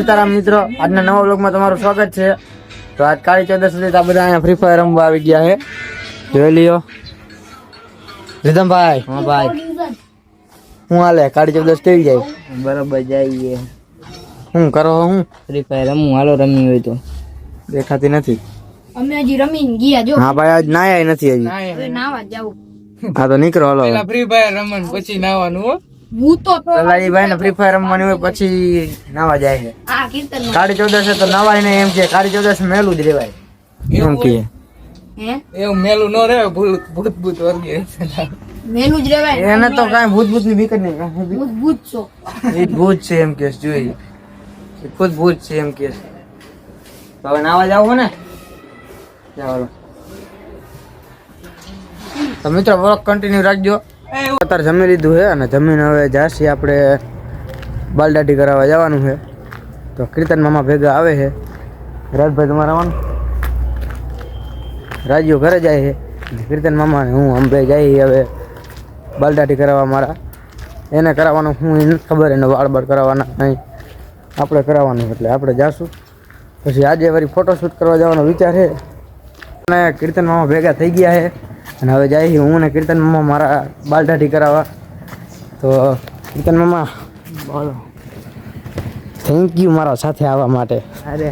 સીતારામ મિત્રો આજના નવા બ્લોગમાં તમારું સ્વાગત છે. તો આજ કાળી ચૌદશ સુધી આ બધા અહીંયા ફ્રી ફાયર રમવા આવી ગયા છે. જોઈ લ્યો. રીધમભાઈ. હા ભાઈ. હું હાલે? કાળી ચૌદશ કેવી જાય? બરોબર જઈએ હું કરો હું ફ્રી ફાયર રમવું હાલો રમી હોય તો. દેખાતી નથી. અમે હજી રમીને ગયા જો. હા ભાઈ આજ નાયા નથી હજી. નાવા જાવ હા તો નીકળો હાલો. ફ્રી ફાયર રમવાનું પછી નાવાનું હો. હું તો પેલા ને ફ્રી ફાયર રમવાની હોય પછી નાવા જાય છે. કાળી ચૌદશ તો નાવાય ને એમ કે કાળી ચૌદશ મેલું જ રેવાય. એમ કે? એવું મેલું ન રહે ભૂત ભૂત ભૂત વર્ગી મેલું જ રેવાય એને તો કાઈ ભૂત ભૂતની બીક જ નહીં ભૂત ભૂત છો. એ ભૂત છે એમ કેસ જોઈ. એ ખુદ ભૂત છે એમ કેસ તો હવે નાવા જાવ ને? ચાલો તો મિત્રો વર્ક કન્ટિન્યુ રાખજો. અત્યારે જમી લીધું છે અને જમીન હવે જાસી આપણે બાલદાટી કરાવવા જવાનું છે. તો કીર્તન મામા ભેગા આવે છે. રાજભાઈ તમારે આવવાનું? રાજ્યો ઘરે જાય છે. કીર્તન મામા હું અંબે જઈએ હવે બાલદાટી કરાવવા મારા. એને કરાવવાનું હું, એને ખબર, એને વાળ બાળ કરાવવાના નહીં. આપણે કરાવવાનું એટલે આપણે જાશું. પછી આજે વળી ફોટોશૂટ કરવા જવાનો વિચાર છે. અને કીર્તન મામા ભેગા થઈ ગયા છે. અને હવે જાય હું ને કીર્તન મામા મારા બાલદાઢી કરાવવા. તો કીર્તન મામા બોલો. થેન્ક યુ મારા સાથે આવવા માટે. અરે.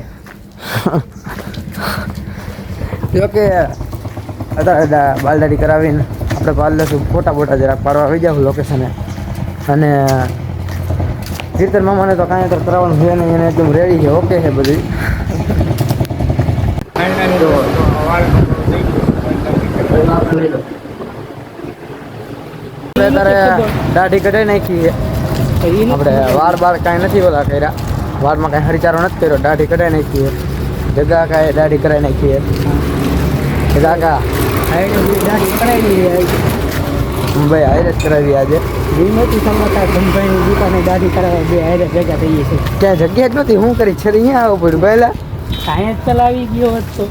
જોકે અત્યારે બાલદાઢી કરાવીને આપણે પાડ લઈશું ફોટા બોટા જરાક પાડવા આવી જાઉં લોકેશને અને કીર્તન મામાને તો કાંઈ તો કરાવવાનું છે નહીં એને એકદમ રેડી છે. ઓકે છે બધું. આપણે તારે દાઢી કઢાઈ નાખી છે. આપણે વાર બાર કાંઈ નથી ઓલા કર્યા. વારમાં કાંઈ હરિચારો નથી કર્યો. દાઢી કઢાઈ નાખી છે. જગા કાંઈ દાઢી કરાવી નાખી છે. જગા કા? ભાઈ હાઈરે જ કરાવી આજે. દાઢી કરાવવા બે હારે ભેગા થઈએ છે. ક્યાં જગ્યા જ નથી. હું કરી છે અહીંયા આવવું પડ્યું. પહેલા કાંઈ જ ચલાવી ગયો હોત તો.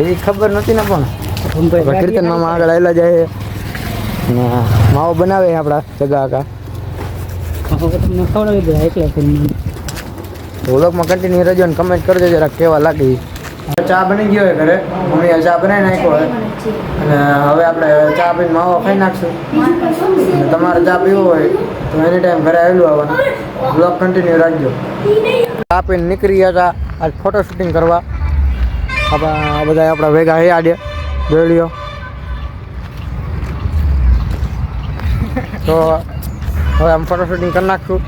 એ ખબર નથી ને પણ. હવે કીર્તન મામા આગળ આવેલા જાય. છે ને માવો બનાવે આપણા જગા કા તમને ખવડાવી દે એકલા કરીને વ્લોગમાં કન્ટિન્યુ રહેજો ને કમેન્ટ કરજો જરા કેવા લાગી ચા બની ગયો હોય ઘરે. મમ્મીએ ચા બનાવી નાખ્યો હોય અને હવે આપણે ચા પીને માવો ખાઈ નાખશું. અને તમારે ચા પીવો હોય તો એની ટાઈમ ઘરે આવેલું આવવાનું. બ્લોગ કન્ટિન્યુ રાખજો. ચા પીને નીકળી ગયા હતા. આજ ફોટો શૂટિંગ કરવા. આપણા આ બધા આપણા ભેગા હે આડે જોઈ લ્યો. તો હવે આમ ફોટો શૂટિંગ કરી નાખશું.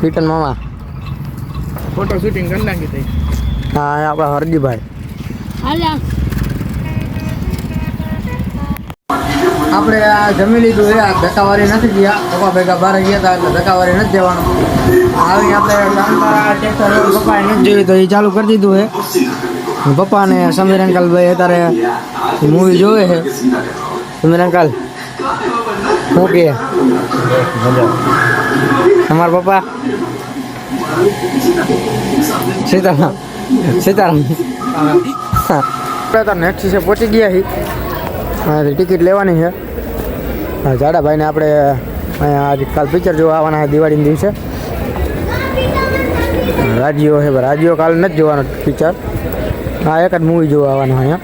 કીર્તન મામા. ફોટો શૂટિંગ કરી નાખી થઈ હા આપણા હરજીભાઈ. આપણે આ જમી લીધું છે આ ધક્કાવારી નથી ગયા. પપ્પા ભેગા બહાર ગયા હતા એટલે ધક્કાવારી નથી જવાનું આવી આપણે પપ્પાએ નથી જોયું તો એ ચાલુ કરી દીધું છે. પપ્પા ને સમીર અંકલ ભાઈ અત્યારે મૂવી જોવે છે. સમીર અંકલ. શું કે? તમારા પપ્પા? સીતારામ. સીતારામ. આપણે નેક્સ્ટ છે, પહોંચી ગયા છીએ. ટિકિટ લેવાની છે. જાડા જાડાભાઈને આપણે આજે કાલ પિક્ચર જોવા આવવાના છે, દિવાળીના દિવસે. રાજીઓ છે રાજીઓ કાલ નથી જોવાનો પિક્ચર હા એક જ મૂવી જોવા આવવાનું અહીંયા.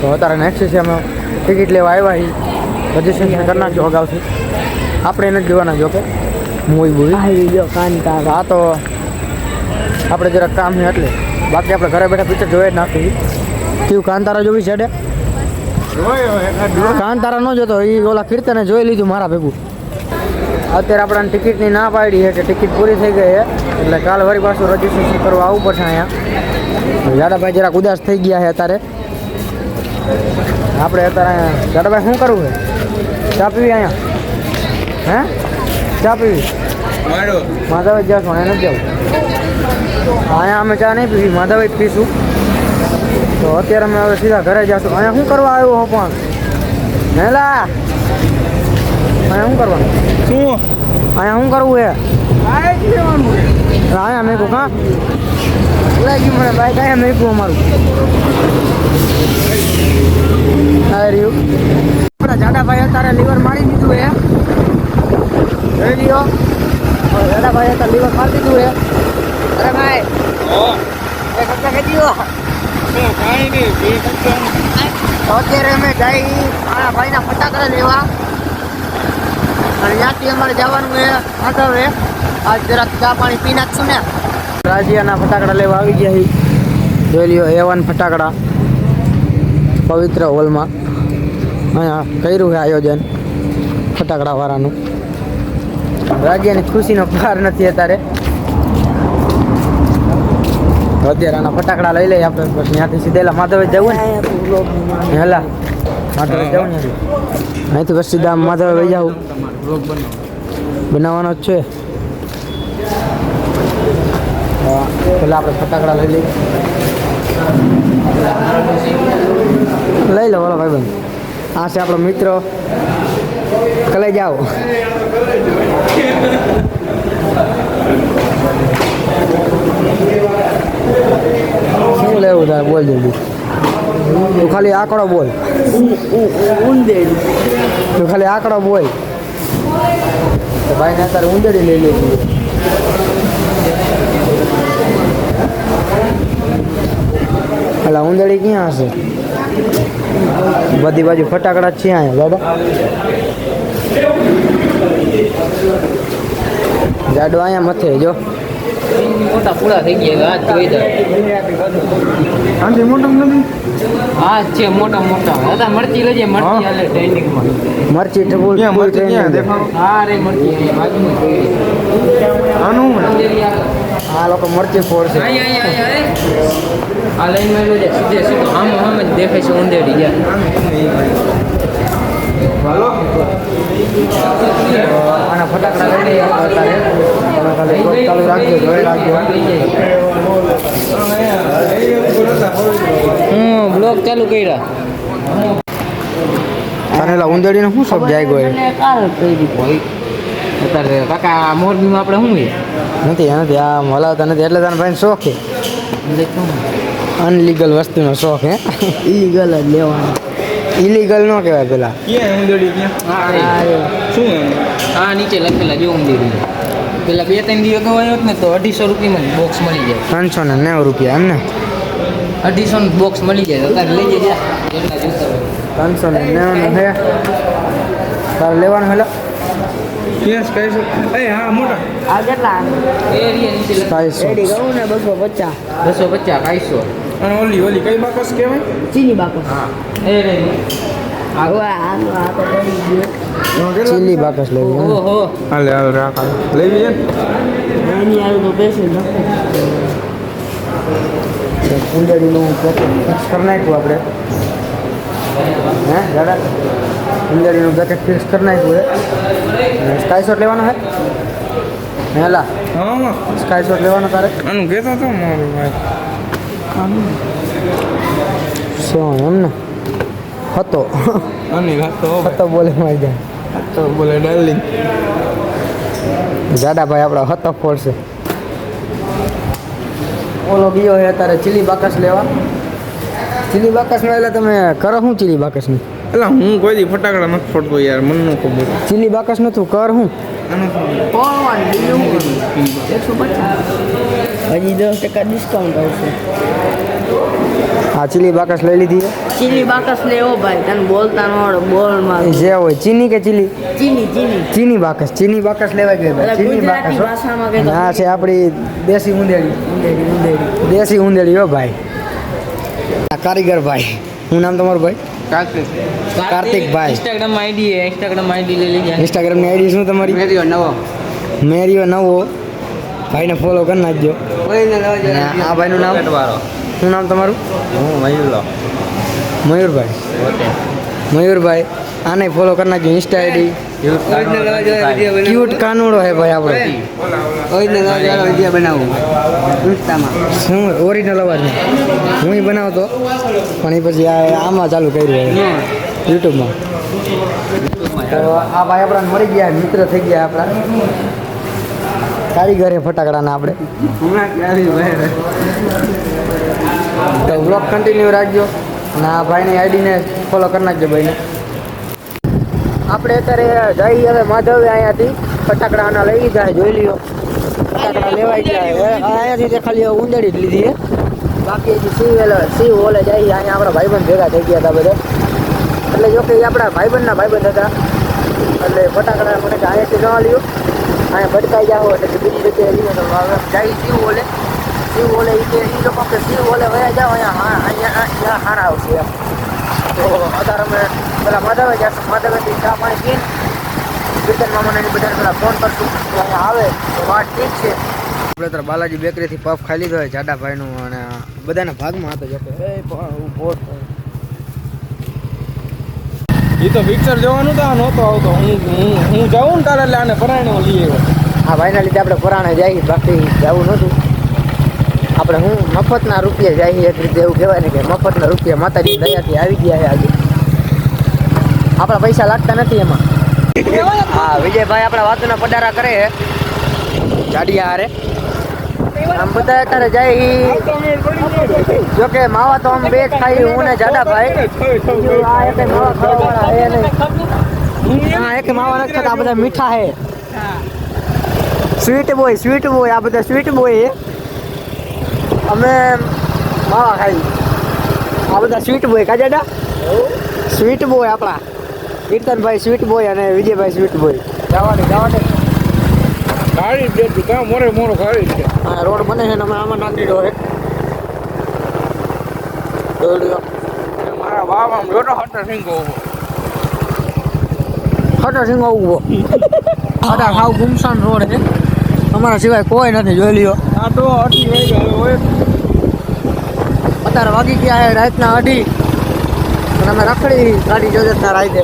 તો અત્યારે નેક્સ્ટ છે, અમે ટિકિટ લેવા આવ્યા છીએ. રજીસ્ટ્રેશન કરી નાખજો અગાઉથી. આપણે એને જોવાના જોકે મૂવી બૂવી. આવી ગયો કાંતા આ તો આપણે જરાક કામ નહીં એટલે. બાકી આપણે ઘરે બેઠા પિક્ચર જોઈ જ નાખી કેવું કાંતારા જોવી છે કાંતારા ન જોતો એ ઓલા કીર્તને જોઈ લીધું મારા ભેગું. અત્યારે આપણને ટિકિટની ના પાડી છે કે ટિકિટ પૂરી થઈ ગઈ છે એટલે કાલ વળી પાછું રજીસ્ટ્રેશન કરવા આવવું પડશે અહીંયા. જાડાભાઈ જરાક ઉદાસ થઈ ગયા છે અત્યારે. આપણે અત્યારે જાડાભાઈ શું કરવું છે ચા પીવી અહીંયા? હે? ચા પીવી? માધવભાઈ જ અહીંયા નથી જવું અહીંયા અમે ચા નહીં પીવી માધવભાઈ જ પીશું. તો અત્યારે અમે હવે સીધા ઘરે જશું. અહીંયા શું કરવા આવ્યો હો પણ? મેલા અહીંયા શું કરવાનું? શું? અહીંયા શું કરવું હે? અહીંયા મેં કહું લાગ્યું મને બાઈક. અહીંયા મેં કહું અમારું આ રહ્યું આપણા જાડાભાઈ અત્યારે લીવર મારી દીધું છે જોઈ લ્યો હવે જાડાભાઈ અત્યારે લીવર મારી દીધું છે અરે ભાઈ એક હપ્તા ખેંચી લો તો અત્યારે અમે જઈ મારા ભાઈના ફટાકડા લેવા. અને ત્યાંથી અમારે જવાનું છે માધવે આજ જરાક ચા પાણી પી નાખશું ને. રાજીયાના ફટાકડા લેવા આવી ગયા જોઈ લ્યો એવન ફટાકડા. પવિત્ર હોલમાં. અહીંયા કર્યું છે આયોજન ફટાકડા વાળાનું રાજ્યની ખુશીનો પાર નથી અત્યારે. તો અત્યારે આના ફટાકડા લઈ લઈએ આપણે, પછી ત્યાંથી સીધેલા માધવે જવું ને? હેલા, માધવે જવું ને અહીંથી પછી સીધા માધવે વહી જાવ. બનાવવાનો જ છે. પેલા આપણે ફટાકડા લઈ લઈએ. લઈ લો બોલો ભાઈ આ છે આપણો મિત્ર. કલે જાઓ લેવું તારે બોલ જલ્દી તું ખાલી આંકડો બોલ તું ખાલી આંકડો બોલ તો ભાઈ ને અત્યારે ઉંદરડી લઈ લીધી એટલે ઉંદરડી ક્યાં હશે બધી બાજુ ફટાકડા જ છે અહીંયા દાદા જાડો અહીંયા મથે જો મોટા પૂરા થઈ ગયા આજ જોઈ જાય આંટી મોટો નથી હા છે મોટા મોટા હતા મરચી લેજે મરચી હાલે ટ્રેનિંગમાં મરચી ટબુલ ફૂલ ટ્રેન હા રે મરચી અહીંયા બાજુમાં જોઈ આનું. આ લોકો મરચી ફોડશે અહીંયા, અહીંયા, અહીંયા. આ લાઈનમાં સીધે સીધું આમ આમ જ દેખાય છે ઉંદેડી ગયા આના ફટાકડા લઈને અત્યારે. તમે ખાલી ચાલુ રાખજો જોઈ રાખજો. હું બ્લોગ ચાલુ કર્યા. અને એલા ઉંદરડીનો શું શોખ જાય ગયો અત્યારે કાકા મોરબીમાં આપણે શું નથી નથી આ હલાવતા નથી. એટલે તને ભાઈ શોખ છે. અનલીગલ વસ્તુનો શોખ હે? ઇલીગલ જ લેવાનો. ઇલીગલ ન કહેવાય પેલા. હા નીચે લખેલા જો ઉંદેડી પેલા બે ત્રણ દિવસ ગવાયો ને તો અઢીસો રૂપિયામાં બોક્સ મળી જાય. પાંચસો ને નેવું રૂપિયા એમ ને? અઢીસો બોક્સ મળી જાય. તો તારે લઈ જજે. એટલા જોતા હોય. ત્રણસો ને નેવું હે. તારે લેવાનું હેલો આ કેટલા? એ નીચે લખેલા. કહું ને બસો પચાસ. બસો પચાસ કાંઈસો ચીની ઓલી ઓલી કઈ બાકસ કહેવાય? ચીની બાકસ. તો બની ગયું. ચીલી બાકસ લેવી? ઓહો. એની આવું તો બેસે નથી. તો ઉંદરડીનું પેકેટ ફિક્સ કરી નાખ્યું આપણે. હે દાદા? ઉંદરડીનું પેકેટ ફિક્સ કરી નાખ્યું હે અને સ્કાય શોટ લેવાનો હે હેલા. સ્કાય શોટ લેવાનો તારે? આનું કહેતો હતો મારો ભાઈ. શું એમ ને? હતો. અનિલ હતો હતો બોલે મારી જાય હતો બોલે ડાર્લિંગ. જાડાભાઈ આપણો હતો ફોડશે ઓલો ગયો હે અત્યારે ચીલી બાકસ લેવા. ચીલી બાકસમાં એટલે તમે કરો શું ચીલી બાકસની એટલે હું કોઈ દી ફટાકડા નથી ફોડતો યાર મને ન ખબર. ચીલી બાકસનું તું કર હું એકસો પચાસ હજી દસ ટકા ડિસ્કાઉન્ટ આવશે. હા ચીલી બાકસ લઈ લીધી ચીલી બાકસ લેવો ભાઈ તને બોલતા નો બોલમાં. જે હોય ચીની કે ચીલી? ચીની ચીની. ચીની બાકસ ચીની બાકસ લેવા ગઈ ભાઈ? ચીની બાકસ ના છે આપણી દેશી ઉંદેડી. ઉંદેડી ઉંદેડી. દેશી ઉંદેડી હો ભાઈ. આ કારીગર ભાઈ. હું નામ તમારું ભાઈ? કાર્તિક. ભાઈ. ઇન્સ્ટાગ્રામ આઈડી હે ઇન્સ્ટાગ્રામ આઈડી લઈ લેજે ઇન્સ્ટાગ્રામની આઈડી શું તમારી? મેરીઓ નવો. મેરીઓ નવો. ભાઈને ફોલો કરી નાખજો. આ ભાઈનું નામ? શું નામ તમારું? હું મયુર મયુરભાઈ. મયુરભાઈ આને ફોલો કરી નાખજો ઇન્સ્ટા આઈડી ક્યુટ કાનુડો હે ભાઈ આપણે. શું ઓરિજિનલ અવાજ હું એ બનાવતો પણ એ પછી આ આમાં ચાલુ કર્યું યુટ્યુબમાં તો આ ભાઈ આપણા મળી ગયા મિત્ર થઈ ગયા આપણા. કારીગરે ફટાકડાના આપણે. તો બ્લોગ કન્ટિન્યુ રાખજો. અને આ ભાઈની આઈડીને ફોલો કરી નાખજો ભાઈને. આપણે અત્યારે જઈ હવે માધવે અહીંયાથી. ફટાકડાના લઈ લીધા જોઈ લ્યો. ફટાકડા લેવાઈ ગયા અહીંયાથી તે ખાલી ઉંદડી જ લીધી બાકી હજી સિંહ વેલો સી ઓલે જાય. અહીંયા આપણા ભાઈબંધ ભેગા થઈ ગયા હતા બધા. એટલે જો કે આપણા ભાઈબંધના ભાઈબંધ હતા. એટલે ફટાકડા મને અહીંયાથી ન લ્યો અહીંયા ભટકાઈ જાઓ એટલે કે બીજી જગ્યાએ લઈએ તો હવે જાય સિંહ ઓલે સિંહ ઓલે એ કે એ લોકો કે સિંહ ઓલે વયા જાઓ અહીંયા હા અહીંયા અહીંયા હારા આવશે એમ તો અત્યારે અમે પેલા માધવે જશું માધવેથી ચા પાણી પીને કીર્તન મામાને એની બધાને પેલા ફોન કરશું તો અહીંયા આવે તો વાત ઠીક છે આપણે તો બાલાજી બેકરીથી પફ ખાઈ લીધો હોય જાડા ભાઈનું, અને બધાના ભાગમાં હતો જો કે એ પણ ઊભો જ થયો. એ તો પિક્ચર જોવાનું તો આ નહોતો આવતો. હું હું હું જાઉં ને તારે એટલે આને પરાયણો લઈ આવ્યો. હા ભાઈના લીધે આપણે પુરાણે જઈએ. બાકી જવું નહોતું. આપણે હું મફતના રૂપિયે જઈએ એક રીતે એવું કહેવાય ને કે મફતના રૂપિયા માતાજી દયાથી આવી ગયા છે આજે. આપણા પૈસા લાગતા નથી એમાં. હા વિજયભાઈ આપણા વાતોના પડારા કરે છે. જાડિયા હારે. આમ બધા અત્યારે જાય જોકે માવા તો આમ બે ખાઈ, હું ને જાડાભાઈ આ એક માવા નથી આ બધા મીઠા હે સ્વીટ બોય સ્વીટ બોય આ બધા સ્વીટ બોય અમે માવા ખાઈ. આ બધા સ્વીટ બોય કા જાડા? સ્વીટ બોય આપણા. કીર્તનભાઈ સ્વીટ બોય અને વિજયભાઈ સ્વીટ બોય જવાની જવાની. ગાડી જ દેતું કાં મોરે મોરો ગાડી છે. હા રોડ બને છે ને અમે આમાં નાખી દીધો છે. મારા બાપ આમ જોતો હટર સિંગો ઊભો. ખટર સિંગો ઊભો. ખાવ ગુમસાન રોડ છે. અમારા સિવાય કોઈ નથી જોઈ લ્યો. આ તો અઢી ગયો હોય. અત્યારે વાગી ગયા રાતના અઢી. અને અમે રખડી ગાડી જોજે ત્યાં રાતે